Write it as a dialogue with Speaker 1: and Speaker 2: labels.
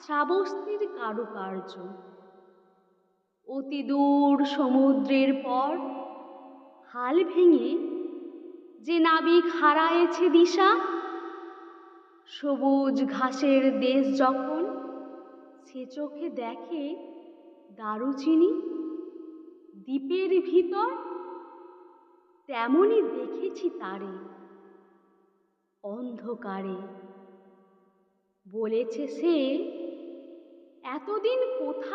Speaker 1: শ্রাবস্তির কারুকার্য। অতি দূর সমুদ্রের পর, হাল ভেঙে যে নাবিক হারায়েছে দিশা, সবুজ ঘাসের দেশ যখন সে চোখে দেখে দারুচিনি, দ্বীপের ভিতর তেমনি দেখেছি তারে, অন্ধকারে। বলেছে সে এতদিন কোথায়